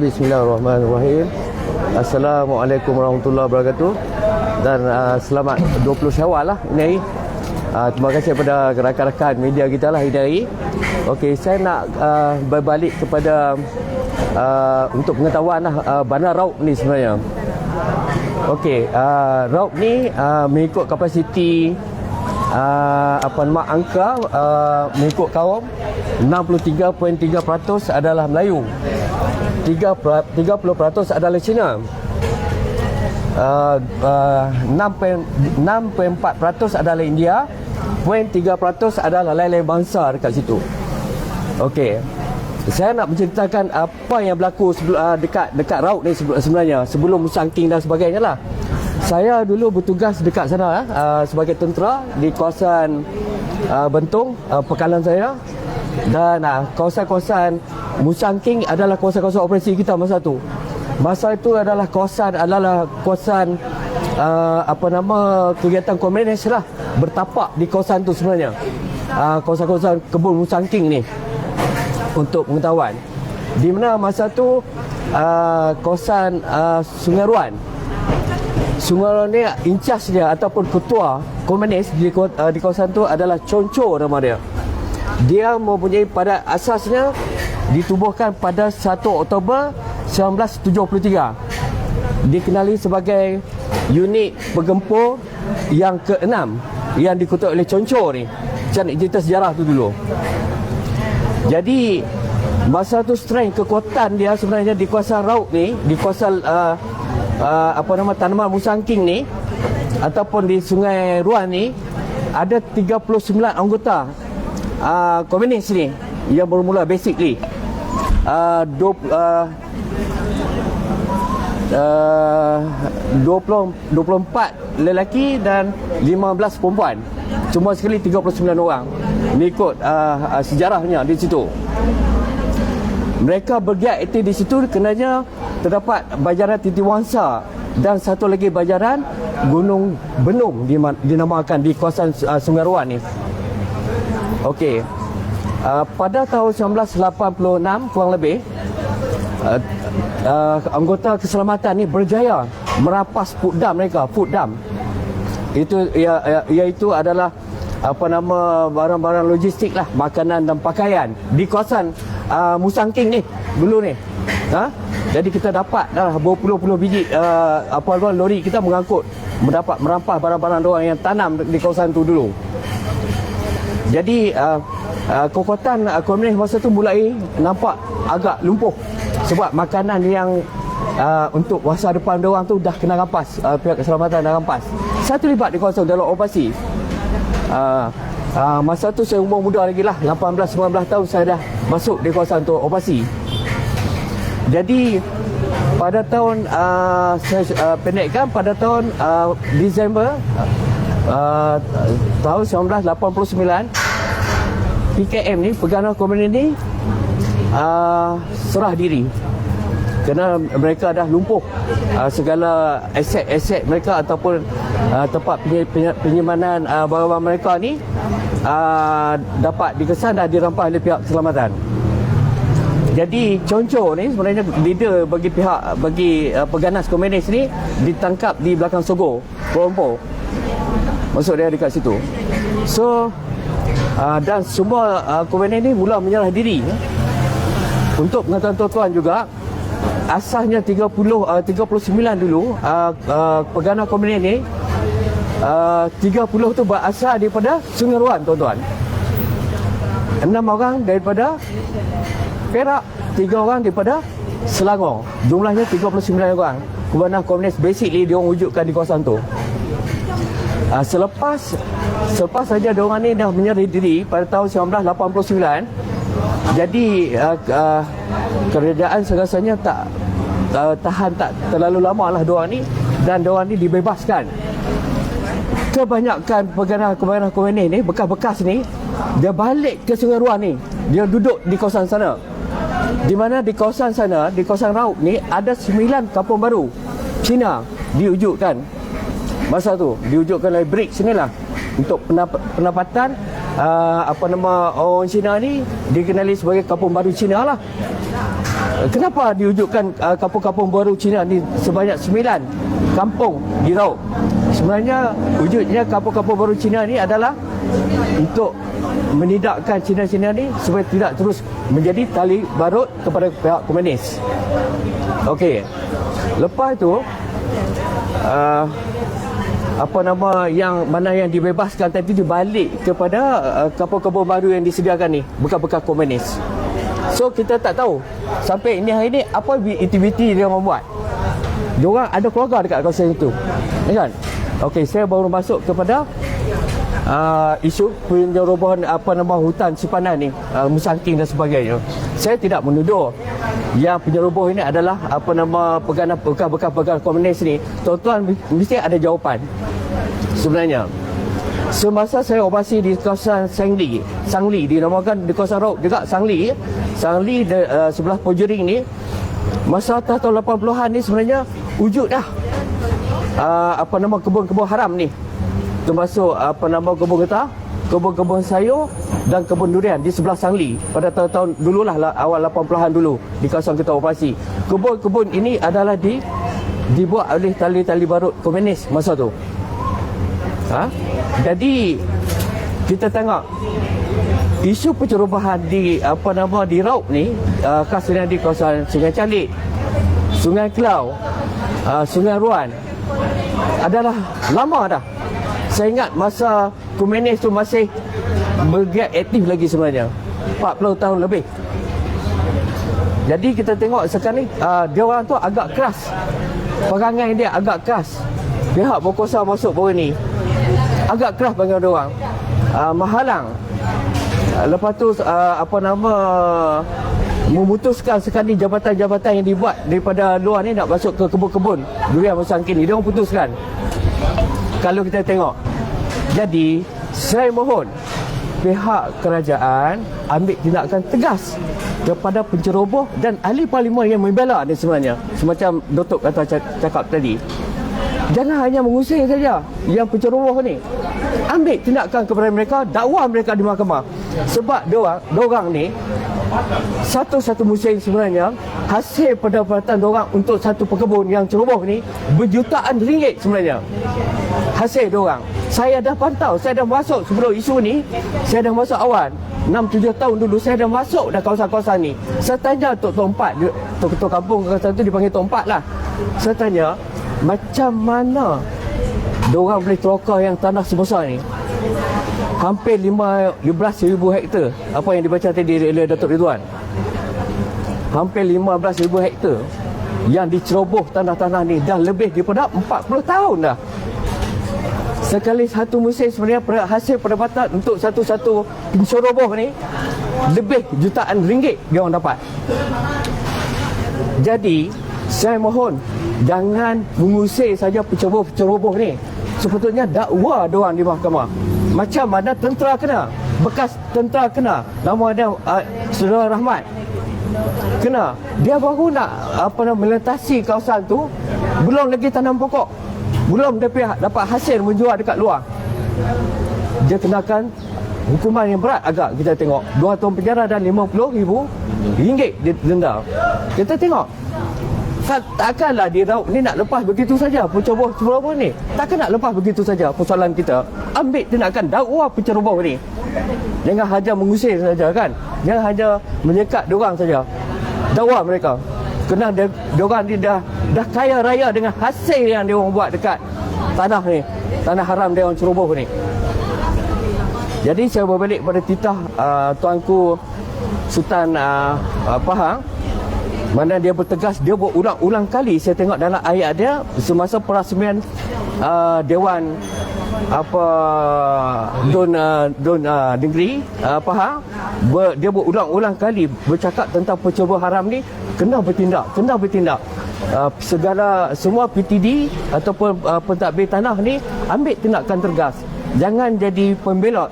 Bismillahirrahmanirrahim. Assalamualaikum warahmatullahi wabarakatuh. Dan uh, selamat 20 Syawal lah ini hari. Uh, terima kasih kepada rakan-rakan media kita lah ini hari. Okey, saya nak uh, berbalik kepada uh, untuk pengetahuan lah uh, bandar Raub ni sebenarnya. Okey, uh, Raub ni uh, mengikut kapasiti uh, apa nama angka uh, mengikut kaum 63.3% adalah Melayu. 3 pra- 30% adalah Cina. Uh, uh, 6.4% adalah India. 0.3% adalah lain-lain bangsa dekat situ. Okey. Saya nak menceritakan apa yang berlaku uh, dekat dekat Raut ni sebenarnya sebelum Musangking dan sebagainya lah. Saya dulu bertugas dekat sana uh, sebagai tentera di kawasan uh, Bentong, uh, pekalan saya. Dan uh, kawasan-kawasan Musangking adalah kawasan-kawasan operasi kita masa tu. Masa itu adalah kawasan adalah kawasan uh, apa nama kegiatan komunis lah bertapak di kawasan tu sebenarnya. Uh, kawasan-kawasan kebun Musangking ni untuk pengetahuan. Di mana masa tu uh, kawasan uh, Sungai Ruan Sungai Ruan ni in charge dia ataupun ketua komunis di, uh, di kawasan tu adalah Conco nama dia. Dia mempunyai pada asasnya ditubuhkan pada 1 Oktober 1973. Dikenali sebagai unit penggempur yang ke-6 yang diketuai oleh Conco ni. Macam cerita sejarah tu dulu. Jadi masa tu strength kekuatan dia sebenarnya di kawasan Raub ni, di kawasan uh, uh, apa nama tanaman musangking ni ataupun di Sungai Ruan ni ada 39 anggota uh, komunis ni yang bermula basically uh, dua, uh, uh, 20 24 lelaki dan 15 perempuan. Cuma sekali 39 orang. Mengikut uh, uh, sejarahnya di situ. Mereka bergiat aktif di situ kenanya terdapat bajaran Titi Wangsa dan satu lagi bajaran Gunung Benung dinamakan di kawasan uh, Sungai Ruan ni. Okey. Uh, pada tahun 1986 kurang lebih uh, uh, anggota keselamatan ni berjaya merampas food dam mereka, food dam. Itu ya, ya, iaitu adalah apa nama barang-barang logistik lah, makanan dan pakaian di kawasan uh, Musangking ni dulu ni. Ha? Jadi kita dapat dah berpuluh-puluh biji uh, apa nama lori kita mengangkut mendapat merampas barang-barang orang yang tanam di kawasan tu dulu. Jadi uh, uh, kekuatan uh, komunis masa tu mulai nampak agak lumpuh sebab makanan yang uh, untuk masa depan dia orang tu dah kena rampas uh, pihak keselamatan dah rampas. Saya terlibat di kawasan dalam operasi. Uh, uh, masa tu saya umur muda lagi lah 18-19 tahun saya dah masuk di kawasan tu operasi. Jadi pada tahun uh, saya uh, pendekkan pada tahun uh, Disember uh, tahun 1989 PKM ni Pegana Komunis ni uh, serah diri kerana mereka dah lumpuh uh, segala aset-aset mereka ataupun uh, tempat penyimpanan uh, barang-barang mereka ni uh, dapat dikesan dan dirampas oleh pihak keselamatan. Jadi Conco ni sebenarnya leader bagi pihak bagi uh, peganas komunis ni ditangkap di belakang Sogo, Kuala Lumpur. Masuk dia dekat situ. So uh, dan semua uh, komunis ni mula menyerah diri. Untuk pengetahuan tuan-tuan juga asasnya 30 uh, 39 dulu uh, uh, pegana komunis ni uh, 30 tu berasal daripada Sungai Ruan tuan-tuan. Enam orang daripada Perak, tiga orang daripada Selangor. Jumlahnya 39 orang. Pegana komunis basically dia wujudkan di kawasan tu. Uh, selepas selepas saja dia orang ni dah menyerah diri pada tahun 1989 jadi uh, uh, kerajaan serasanya tak uh, tahan tak terlalu lama lah diorang ni dan diorang ni dibebaskan. Kebanyakan pegana-pegana komunis ni bekas-bekas ni dia balik ke Sungai Ruan ni. Dia duduk di kawasan sana. Di mana di kawasan sana di kawasan Raub ni ada 9 kampung baru Cina diwujudkan masa tu diwujudkan oleh BRICS ni lah. Untuk pendapatan uh, apa nama orang Cina ni dikenali sebagai kampung baru Cina lah. Kenapa diwujudkan uh, kampung-kampung baru Cina ni sebanyak sembilan kampung di Raub sebenarnya wujudnya kampung-kampung baru Cina ni adalah untuk menidakkan Cina-Cina ni supaya tidak terus menjadi tali barut kepada pihak komunis. Okey. Lepas itu uh, apa nama yang mana yang dibebaskan tadi dibalik kepada uh, kampung-kampung baru yang disediakan ni. Bekas-bekas komunis. So kita tak tahu. Sampai ini hari ni apa aktiviti dia membuat diorang ada keluarga dekat kawasan itu ya kan? Okey saya baru masuk kepada uh, isu penyerobohan apa nama hutan sipanan ni uh, musangking dan sebagainya. Saya tidak menuduh yang penyeroboh ini adalah apa nama pegana bekas-bekas pegawai komunis ni. Tuan-tuan mesti ada jawapan sebenarnya. Semasa saya operasi di kawasan Sangli Sangli dinamakan di kawasan Raub juga Sangli Sangli de, uh, sebelah Pojering ni masa tahun 80-an ni sebenarnya wujud dah uh, apa nama kebun-kebun haram ni. Termasuk apa nama kebun getah kebun-kebun sayur dan kebun durian di sebelah Sangli pada tahun-tahun dululah lah, awal 80-an dulu di kawasan kita operasi. Kebun-kebun ini adalah di dibuat oleh tali-tali barut komunis masa tu. Ha? Jadi kita tengok isu pencerobohan di apa nama di Raub ni uh, khasnya di kawasan Sungai Calik, Sungai Kelau, uh, Sungai Ruan adalah lama dah saya ingat masa komunis tu masih bergiat aktif lagi sebenarnya. 40 tahun lebih. Jadi kita tengok sekarang ni uh, dia orang tu agak keras. Perangai dia agak keras. Pihak berkuasa masuk baru ni. Agak keras bagi dia orang. Uh, menghalang. Uh, lepas tu uh, apa nama memutuskan sekali jabatan-jabatan yang dibuat daripada luar ni nak masuk ke kebun-kebun. Durian masangkin ni dia orang putuskan. Kalau kita tengok. Jadi, saya mohon pihak kerajaan ambil tindakan tegas kepada penceroboh dan ahli parlimen yang membela ni sebenarnya. Semacam Datuk kata cakap tadi. Jangan hanya mengusir saja yang penceroboh ni. Ambil tindakan kepada mereka, dakwa mereka di mahkamah. Sebab dia orang ni satu-satu musim sebenarnya hasil pendapatan orang untuk satu pekebun yang ceroboh ni berjutaan ringgit sebenarnya hasil orang saya dah pantau saya dah masuk sebelum isu ni saya dah masuk awal. 6-7 tahun dulu saya dah masuk dah kawasan-kawasan ni. Saya tanya Tok Tompat Tok-tok kampung kawasan tu dipanggil Tompat lah. Saya tanya macam mana Diorang boleh terokar yang tanah sebesar ni? Hampir 15,000 hektar. Apa yang dibaca tadi oleh Datuk Ridwan? Hampir 15,000 hektar yang diceroboh tanah-tanah ni dah lebih daripada 40 tahun dah sekali satu musim sebenarnya hasil pendapatan untuk satu-satu penceroboh ni lebih jutaan ringgit dia orang dapat. Jadi saya mohon jangan mengusir saja penceroboh-penceroboh ni. Sepatutnya dakwa doang di mahkamah. Macam mana tentera kena bekas tentera kena. Nama dia uh, saudara Rahmat. Kena. Dia baru nak apa nama melintasi kawasan tu. Belum lagi tanam pokok belum dia dapat hasil menjual dekat luar. Dia kenakan hukuman yang berat agak kita tengok. 2 tahun penjara dan 50 ribu ringgit dia denda. Kita tengok. Takkanlah di Raub ni nak lepas begitu saja penceroboh penceroboh ni. Takkan nak lepas begitu saja persoalan kita. Ambil tindakan dakwa penceroboh ni. Jangan hanya mengusir saja kan? Jangan hanya menyekat diorang saja. Dakwa mereka kena dia, diorang ni dah dah kaya raya dengan hasil yang dia orang buat dekat tanah ni. Tanah haram dia orang ceroboh ni. Jadi saya berbalik pada titah uh, tuanku Sultan uh, Pahang. Mana dia bertegas dia berulang-ulang kali saya tengok dalam ayat dia semasa perasmian uh, dewan apa don uh, don uh, negeri uh, Pahang ber, dia berulang-ulang kali bercakap tentang pencuba haram ni kena bertindak kena bertindak. Uh, segala semua PTD ataupun uh, pentadbir tanah ni ambil tindakan tegas. Jangan jadi pembelot.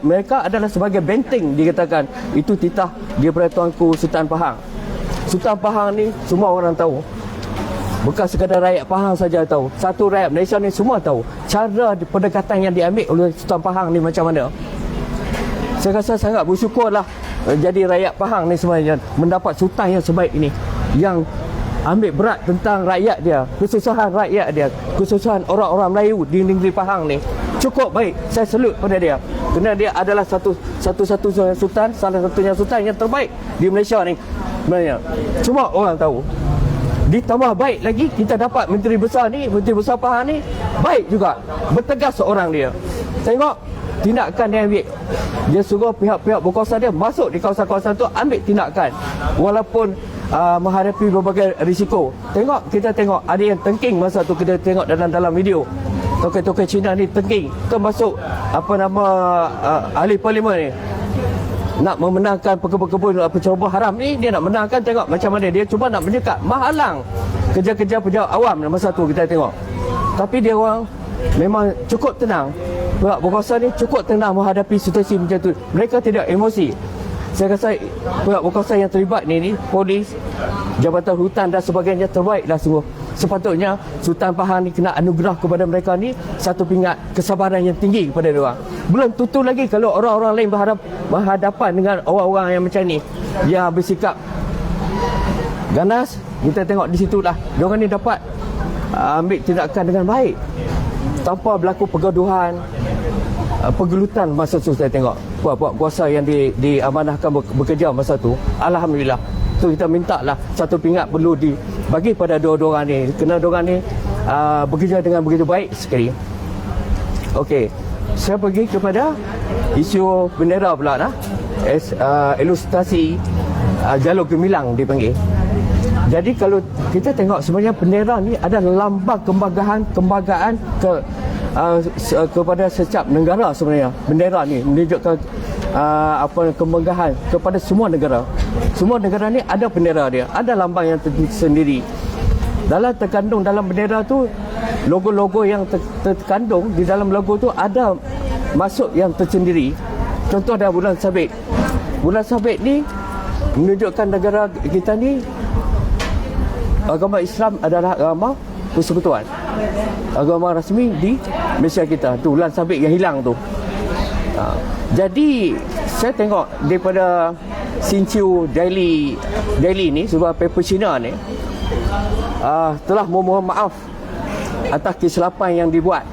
Mereka adalah sebagai benteng dikatakan. Itu titah daripada tuanku Sultan Pahang. Sultan Pahang ni semua orang tahu. Bukan sekadar rakyat Pahang saja tahu. Satu rakyat Malaysia ni semua tahu. Cara pendekatan yang diambil oleh Sultan Pahang ni macam mana. Saya rasa sangat bersyukurlah uh, jadi rakyat Pahang ni sebenarnya mendapat sultan yang sebaik ini yang ambil berat tentang rakyat dia kesusahan rakyat dia kesusahan orang-orang Melayu di negeri Pahang ni cukup baik saya salute pada dia kerana dia adalah satu satu-satu sultan salah satunya sultan yang terbaik di Malaysia ni sebenarnya cuma orang tahu ditambah baik lagi kita dapat menteri besar ni menteri besar Pahang ni baik juga. Bertegas seorang dia. Tengok tindakan dia ambil. Dia suruh pihak-pihak berkuasa dia masuk di kawasan-kawasan tu ambil tindakan. Walaupun uh, menghadapi berbagai risiko. Tengok kita tengok. Ada yang tengking masa tu kita tengok dalam dalam video. Tokoh-tokoh Cina ni tengking. Termasuk apa nama uh, ahli parlimen ni nak memenangkan pekebun-kebun penceroboh haram ni dia nak menangkan tengok macam mana. Dia cuba nak menyekat menghalang kerja-kerja pejabat awam masa tu kita tengok. Tapi dia orang memang cukup tenang. Pihak berkuasa ni cukup tenang menghadapi situasi macam tu. Mereka tidak emosi saya rasa pihak berkuasa yang terlibat ni ni polis jabatan hutan dan sebagainya terbaiklah sungguh sepatutnya Sultan Pahang ni kena anugerah kepada mereka ni satu pingat kesabaran yang tinggi kepada dia belum tentu lagi kalau orang-orang lain berhadap, berhadapan dengan orang-orang yang macam ni. Yang bersikap ganas kita tengok di situ lah diorang ni dapat uh, ambil tindakan dengan baik. Tanpa berlaku pergaduhan pergelutan masa tu saya tengok? Buat-buat kuasa yang di, diamanahkan bekerja masa tu Alhamdulillah. Tu kita minta lah satu pingat perlu dibagi pada dua-dua orang ni. Kena dua orang ni uh, bekerja dengan begitu baik sekali. Okey, saya pergi kepada isu bendera pula lah. Es, uh, ilustrasi uh, jalur gemilang dipanggil. Jadi kalau kita tengok sebenarnya bendera ni ada lambang kebanggaan kebanggaan ke uh, kepada setiap negara sebenarnya. Bendera ni menunjukkan uh, apa kebanggaan kepada semua negara. Semua negara ni ada bendera dia, ada lambang yang tersendiri. Dalam terkandung dalam bendera tu logo-logo yang ter- terkandung di dalam logo tu ada masuk yang tersendiri. Contoh ada bulan sabit. Bulan sabit ni menunjukkan negara kita ni agama Islam adalah agama persekutuan. Agama rasmi di Malaysia kita. Tu bulan sabit yang hilang tu. Ha. Jadi saya tengok daripada Sinchu Daily Daily ni sebuah paper Cina ni uh, telah memohon maaf atas kesilapan yang dibuat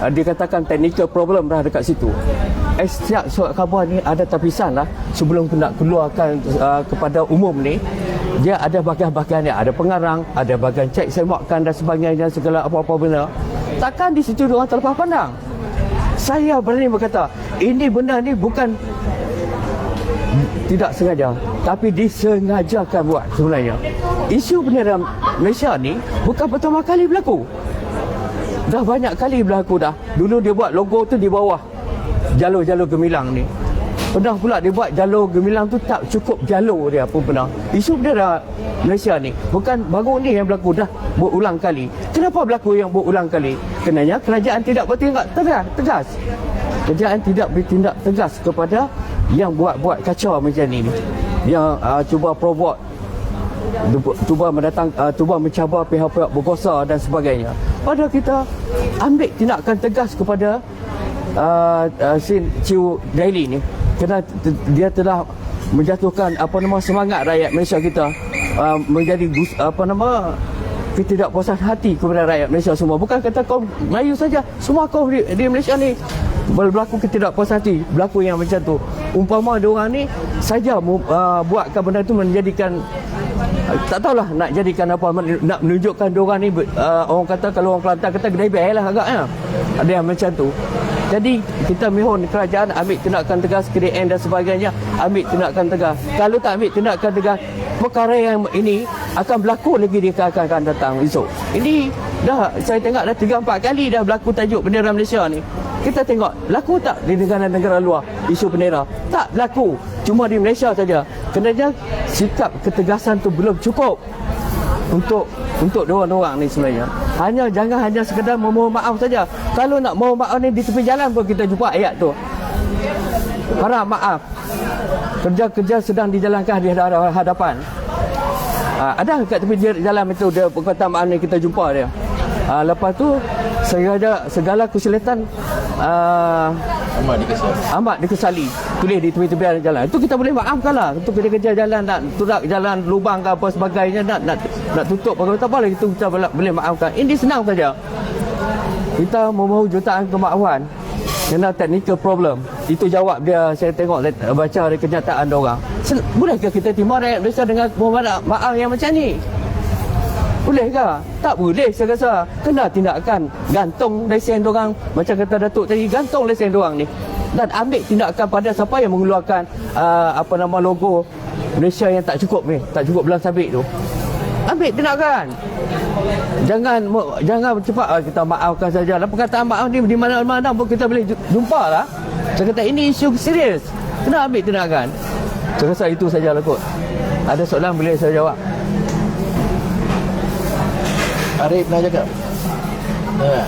uh, dikatakan technical problem dah dekat situ eh, setiap surat khabar ni ada tapisan lah sebelum nak keluarkan uh, kepada umum ni dia ada bahagian-bahagian ada pengarang ada bahagian cek semakkan dan sebagainya segala apa-apa benda takkan di situ orang terlepas pandang. Saya berani berkata ini benda ni bukan tidak sengaja tapi disengajakan buat sebenarnya. Isu bendera Malaysia ni bukan pertama kali berlaku. Dah banyak kali berlaku dah. Dulu dia buat logo tu di bawah jalur-jalur gemilang ni pernah pula dia buat jalur gemilang tu tak cukup jalur dia pun pernah. Isu bendera Malaysia ni bukan baru ni yang berlaku dah berulang kali. Kenapa berlaku yang berulang kali? Kenanya kerajaan tidak bertindak tegas tegas. Kerajaan tidak bertindak tegas kepada yang buat-buat kacau macam ni. Yang uh, cuba provoke cuba mendatang uh, cuba mencabar pihak-pihak berkuasa dan sebagainya. Pada kita ambil tindakan tegas kepada uh, uh, Sin Chiu Daily ni kerana dia telah menjatuhkan apa nama semangat rakyat Malaysia kita uh, menjadi apa nama ketidakpuasan hati kepada rakyat Malaysia semua. Bukan kata kaum Melayu saja semua kaum di, di Malaysia ni berlaku ketidakpuasan hati berlaku yang macam tu. Umpama dia orang ni saja uh, buatkan benda tu menjadikan uh, tak tahulah nak jadikan apa nak menunjukkan dia orang ni uh, orang kata kalau orang Kelantan kata gedai bel lah agaknya. Ada yang macam tu jadi kita mohon kerajaan ambil tindakan tegas KDN dan sebagainya ambil tindakan tegas. Kalau tak ambil tindakan tegas perkara yang ini akan berlaku lagi di akan, akan datang esok. Ini dah saya tengok dah 3 4 kali dah berlaku tajuk bendera Malaysia ni. Kita tengok laku tak di negara-negara luar isu bendera? Tak berlaku. Cuma di Malaysia saja. Kerana sikap ketegasan tu belum cukup untuk untuk dua-dua ni sebenarnya hanya jangan hanya sekedar memohon maaf saja. Kalau nak mohon maaf ni di tepi jalan pun kita jumpa ayat tu. Harap maaf. Kerja-kerja sedang dijalankan di hadapan. Ha, ada kat tepi jalan itu dia berkata maaf ni kita jumpa dia? Ha, lepas tu segala segala kesulitan uh, amat dikesali. Amat dikesali. Tulis di tepi-tepi jalan. Itu kita boleh maafkan lah. Itu kerja-kerja jalan nak turak jalan lubang ke apa sebagainya nak nak nak tutup apa tak boleh itu kita boleh, maafkan. Ini senang saja. Kita memohon jutaan kemaafan kena technical problem. Itu jawab dia saya tengok baca dari kenyataan dia orang. Bolehkah kita terima rakyat Malaysia dengan memohon maaf yang macam ni? Boleh ke? Tak boleh saya rasa. Kena tindakan gantung lesen orang macam kata Datuk tadi gantung lesen orang ni. Dan ambil tindakan pada siapa yang mengeluarkan uh, apa nama logo Malaysia yang tak cukup ni, tak cukup belang sabit tu. Ambil tindakan. Jangan jangan cepat ah, kita maafkan saja. Dan perkataan maaf ni di mana-mana pun kita boleh ju- jumpa lah. Saya kata ini isu serius. Kena ambil tindakan. Saya rasa itu saja lah kot. Ada soalan boleh saya jawab. Arif nak cakap? Ya.